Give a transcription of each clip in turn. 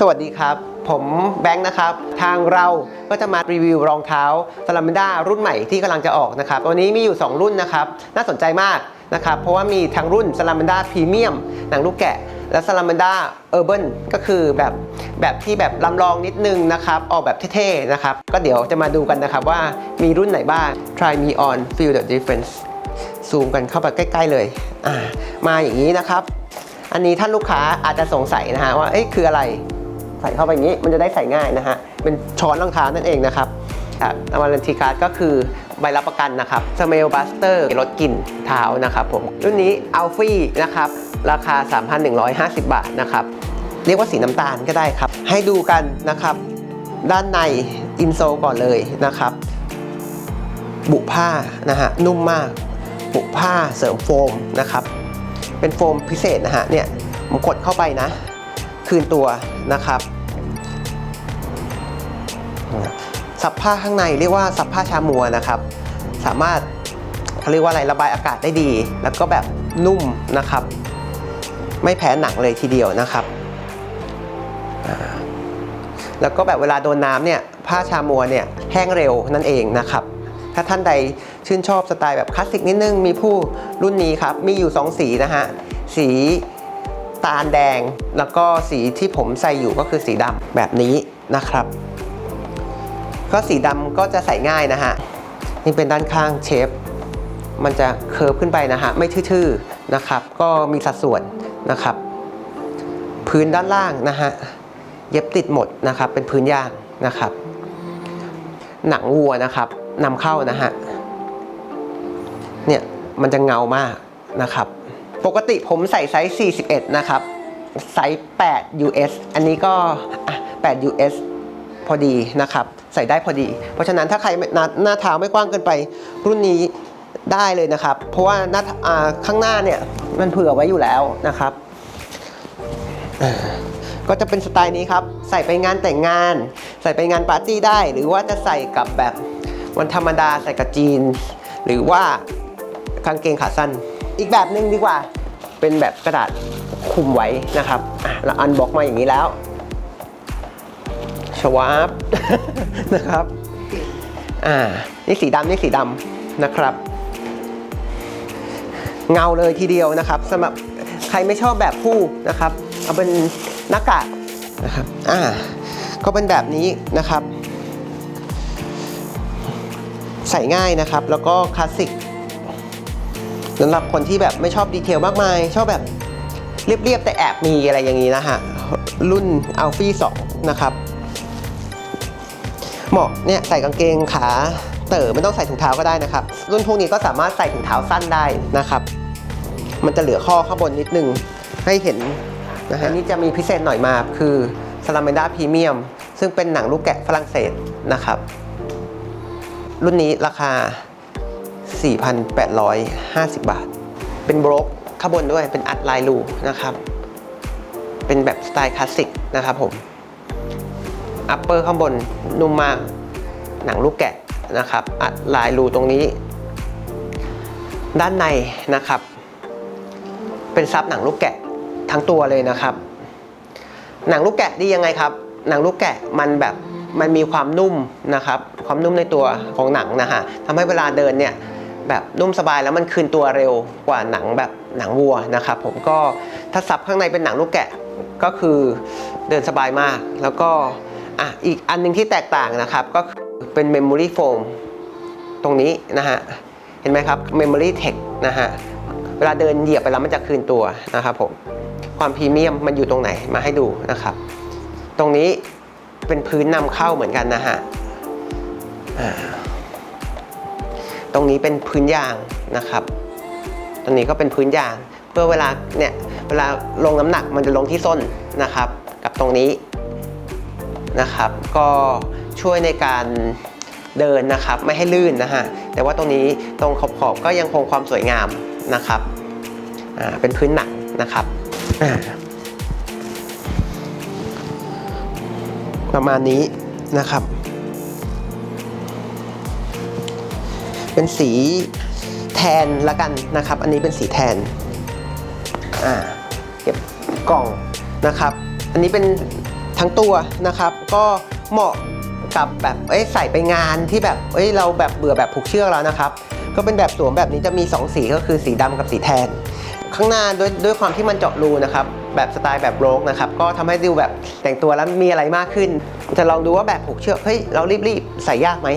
สวัสดีครับ ผมแบงค์นะครับ ทางเราก็จะมารีวิวรองเท้าซาลา m มด้ารุ่นใหม่ที่กำลังจะออกนะครับวันนี้มีอยู่ 2 รุ่นนะครับ น่าสนใจมากนะครับ เพราะว่ามีทั้งรุ่นซาลา m มด้าพรีเมียมหนังลูกแกะ และซาลา m มด้าเออร์เบิก็คือแบบแบบที่แบบลำลองนิดนึงนะครับ ออกแบบเท่ๆนะครับ ก็เดี๋ยวจะมาดูกันนะครับว่ามีรุ่นไหนบ้าง try me on feel the difference ซูมกันเข้าไปใกล้ ๆ เลยมาอย่างนี้นะครับ อันนี้ท่านลูกค้าอาจจะสงสัยนะฮะว่าเอ๊ะคืออะไร ใส่เข้าไปอย่างนี้มันจะได้ใส่ง่ายนะฮะเป็นช้อนรองเท้านั่นเองนะครับอะวาเลนทีการ์ดก็คือใบรับประกันนะครับสเมลบัสเตอร์ลดกลิ่นเท้านะครับผมรุ่นนี้อัลฟี่นะครับราคา 3,150 บาทนะครับเรียกว่าสีน้ำตาลก็ได้ครับ ให้ดูกันนะครับ ด้านในอินโซก่อนเลยนะครับ บุผ้านะฮะนุ่มมาก บุผ้าเสริมโฟมนะครับ เป็นโฟมพิเศษนะฮะเนี่ยผมกดเข้าไปนะ คืนตัวนะครับซับผ้าข้างในเรียกว่าซับผ้าชามัวนะครับ สามารถเขาเรียกว่าอะไรระบายอากาศได้ดี แล้วก็แบบนุ่มนะครับ ไม่แพ้หนังเลยทีเดียวนะครับ แล้วก็แบบเวลาโดนน้ำเนี่ยผ้าชามัวเนี่ยแห้งเร็วนั่นเองนะครับ ถ้าท่านใดชื่นชอบสไตล์แบบคลาสสิกนิดนึงมีผู้รุ่นนี้ครับ มีอยู่ 2 สีนะฮะสี ตาลแดง แล้วก็สีที่ผมใส่อยู่ก็คือสีดำแบบนี้นะครับ ก็สีดำก็จะใส่ง่ายนะฮะ นี่เป็นด้านข้างเชฟ มันจะเคิร์ฟขึ้นไปนะฮะ ไม่ทื่อๆนะครับ ก็มีสัดส่วนนะครับ พื้นด้านล่างนะฮะ เย็บติดหมดนะครับ เป็นพื้นยางนะครับ หนังวัวนะครับนำเข้านะฮะ เนี่ยมันจะเงามากนะครับ ปกติผมใส่ไซส์ 41 นะครับ ไซส์ 8 US อันนี้ก็ 8 US พอดีนะครับ ใส่ได้พอดี เพราะฉะนั้นถ้าใครหน้าหน้าเท้าไม่กว้างเกินไป รุ่นนี้ได้เลยนะครับ เพราะว่าหน้าอ่าข้างหน้าเนี่ยมันเผื่อไว้อยู่แล้วนะครับ ก็จะเป็นสไตล์นี้ครับ ใส่ไปงานแต่งงาน ใส่ไปงานปาร์ตี้ได้ หรือว่าจะใส่กับแบบวันธรรมดาใส่กับจีน หรือว่ากางเกงขาสั้น อีกแบบหนึ่งดีกว่า เป็นแบบกระดาษคลุมไว้นะครับอะเราอันบล็อกมาอย่างนี้แล้วชวาบนะครับอ่านี่สีดำนี่สีดำนะครับ เงาเลยทีเดียวนะครับสำหรับใครไม่ชอบแบบคู่นะครับ เอาเป็นหน้ากากนะครับอ่าก็เป็นแบบนี้นะครับ ใส่ง่ายนะครับ แล้วก็คลาสสิก สำหรับคนที่แบบไม่ชอบดีเทลมากมาย ชอบแบบเรียบๆแต่แอบมีอะไรอย่างนี้นะฮะ รุ่น a l f i 2นะครับ เหมาะเนี่ยใส่กางเกงขาเต๋อไม่ต้องใส่ถุงเท้าก็ได้นะครับ รุ่นพวกนี้ก็สามารถใส่ถุงเท้าสั้นได้นะครับ มันจะเหลือข้อข้างบนนิดนึงให้เห็นนะฮะอันนี่จะมีพิเศษหน่อยมาคือ s a l a m a n d a Premium ซึ่งเป็นหนังลูกแกะฝรั่งเศสนะครับ รุ่นนี้ราคา 4,850 บาท เป็นบล็อกข้างบนด้วยเป็นอัดลายรูนะครับ เป็นแบบสไตล์คลาสสิกนะครับผมอัปเปอร์ข้างบนนุ่มมากหนังลูกแกะนะครับ อัดลายรูตรงนี้ ด้านในนะครับ เป็นซับหนังลูกแกะทั้งตัวเลยนะครับ หนังลูกแกะดียังไงครับ หนังลูกแกะมันแบบมันมีความนุ่มนะครับ ความนุ่มในตัวของหนังนะฮะทำให้เวลาเดินเนี่ย แบบนุ่มสบายแล้วมันคืนตัวเร็วกว่าหนังแบบหนังวัวนะครับผมก็ถ้าซับข้างในเป็นหนังลูกแกะก็คือเดินสบายมาก แล้วก็อะอีกอันหนึงที่แตกต่างนะครับก็คือเป็น Memory Foam ตรงนี้นะฮะเห็นไหมครับ Memory Tech นะฮะเวลาเดินเหยียบไปแล้วมันจะคืนตัวนะครับผมความพรีเมียมมันอยู่ตรงไหนมาให้ดูนะครับ ตรงนี้เป็นพื้นนำเข้าเหมือนกันนะฮะ ตรงนี้เป็นพื้นยางนะครับ ตรงนี้ก็เป็นพื้นยาง เพื่อเวลาเนี่ยเวลาลงน้ำหนักมันจะลงที่ส้นนะครับ กับตรงนี้นะครับ ก็ช่วยในการเดินนะครับไม่ให้ลื่นนะฮะแต่ว่าตรงนี้ตรงขอบๆก็ยังคงความสวยงามนะครับอ่าเป็นพื้นหนังนะครับประมาณนี้นะครับ เป็นสีแทนละกันนะครับ อันนี้เป็นสีแทนอ่าเก็บกล่องนะครับ อันนี้เป็นทั้งตัวนะครับ ก็เหมาะกับแบบเอ้ยใส่ไปงานที่แบบเอ้ยเราแบบเบื่อแบบผูกเชือกแล้วนะครับ ก็เป็นแบบสวมแบบนี้จะมี 2 สีก็คือสีดำกับสีแทน ข้างหน้าด้วยด้วยความที่มันเจาะรูนะครับแบบสไตล์แบบโรกนะครับก็ทำให้ดูแบบแต่งตัวแล้วมีอะไรมากขึ้น จะลองดูว่าแบบผูกเชือกเฮ้ยเรารีบๆใส่ยากไหม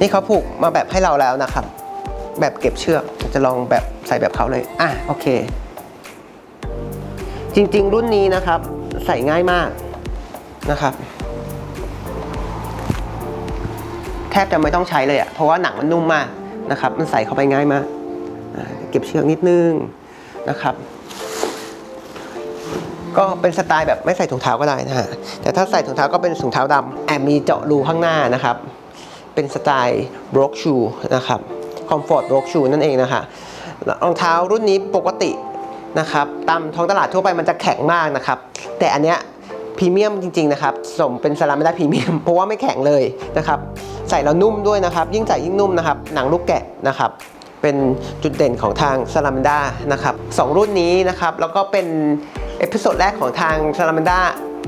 นี่เขาผูกมาแบบให้เราแล้วนะครับ แบบเก็บเชือกจะลองแบบใส่แบบเขาเลย อะโอเค จริง ๆ รุ่นนี้นะครับ ใส่ง่ายมากนะครับ แทบจะไม่ต้องใช้เลยอะเพราะว่าหนังมันนุ่มมากนะครับ มันใส่เข้าไปง่ายมากเก็บเชือกนิดนึงนะครับก็เป็นสไตล์แบบไม่ใส่ถุงเท้าก็ได้นะฮะ แต่ถ้าใส่ถุงเท้าก็เป็นถุงเท้าดำแอบมีเจาะรูข้างหน้านะครับ เป็นสไตล์บล็อกชูนะครับคอมฟอร์ตบล็อกชูนั่นเองนะคะรองเท้ารุ่นนี้ปกตินะครับตามท้องตลาดทั่วไปมันจะแข็งมากนะครับ แต่อันเนี้ยพรีเมียมจริงๆนะครับสมเป็นสลามไม่ได้พรีเมียมเพราะว่าไม่แข็งเลยนะครับใส่แล้วนุ่มด้วยนะครับ ยิ่งใส่ยิ่งนุ่มนะครับ หนังลูกแกะนะครับ เป็นจุดเด่นของทางซาลามันดานะครับสองรุ่นนี้นะครับ แล้วก็เป็นเอพิโซดแรกของทางซาลามันดา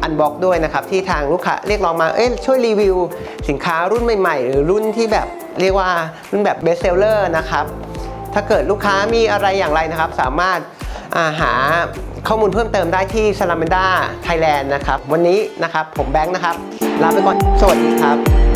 อันบ็อกด้วยนะครับที่ทางลูกค้าเรียกร้องมาเอ้ยช่วยรีวิว สินค้ารุ่นใหม่ๆ หรือรุ่นที่แบบเรียกว่ารุ่นแบบเบสเซลเลอร์นะครับถ้าเกิดลูกค้ามีอะไรอย่างไรนะครับ สามารถาหาข้อมูลเพิ่มเติมได้ที่ s a l a m a n d a Thailand นะครับ วันนี้นะครับผมแบงค์นะครับ ลาไปก่อน สวัสดีครับ